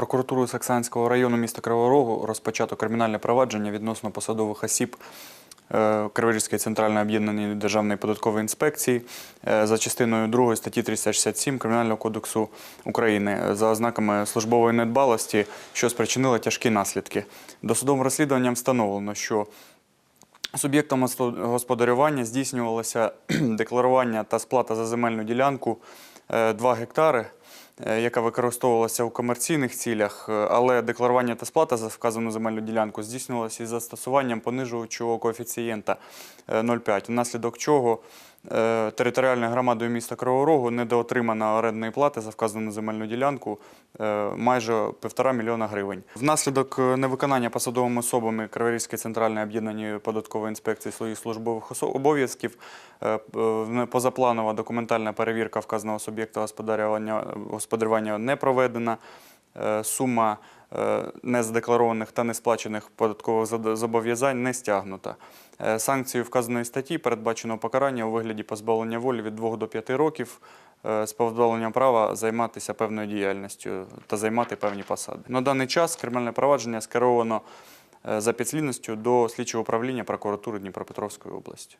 Прокуратурою Саксанського району міста Кривого Рогу розпочато кримінальне провадження відносно посадових осіб е, Криворізької центральної об'єднаної державної податкової інспекції е, за частиною 2 статті 367 Кримінального кодексу України е, за ознаками службової недбалості, що спричинило тяжкі наслідки. Досудовим розслідуванням встановлено, що Суб'єктом господарювання здійснювалося декларування та сплата за земельну ділянку е, 2 гектари, яка використовувалася у комерційних цілях, е, але декларування та сплата за вказану земельну ділянку здійснювалася із застосуванням понижуючого коефіцієнта е, 0,5, внаслідок чого е, територіальною громадою міста Кривого Рогу недоотримана орендної плати за вказану земельну ділянку е, майже півтора мільйона гривень. Внаслідок е, невиконання посадовими особами Криворізької центральної об'єднаної податкової інспекції своїх службових обов'язків е, е, позапланова документальна перевірка вказаного суб'єкта господарювання не проведена. Е, Сума е, незадекларованих та несплачених податкових зобов'язань не стягнута. Е, Санкцією вказаної статті передбачено покарання у вигляді позбавлення волі від 2 до 5 років з позбавленням права займатися певною діяльністю та займати певні посади. На даний час кримінальне провадження скеровано за підслідністю до слідчого управління прокуратури Дніпропетровської області.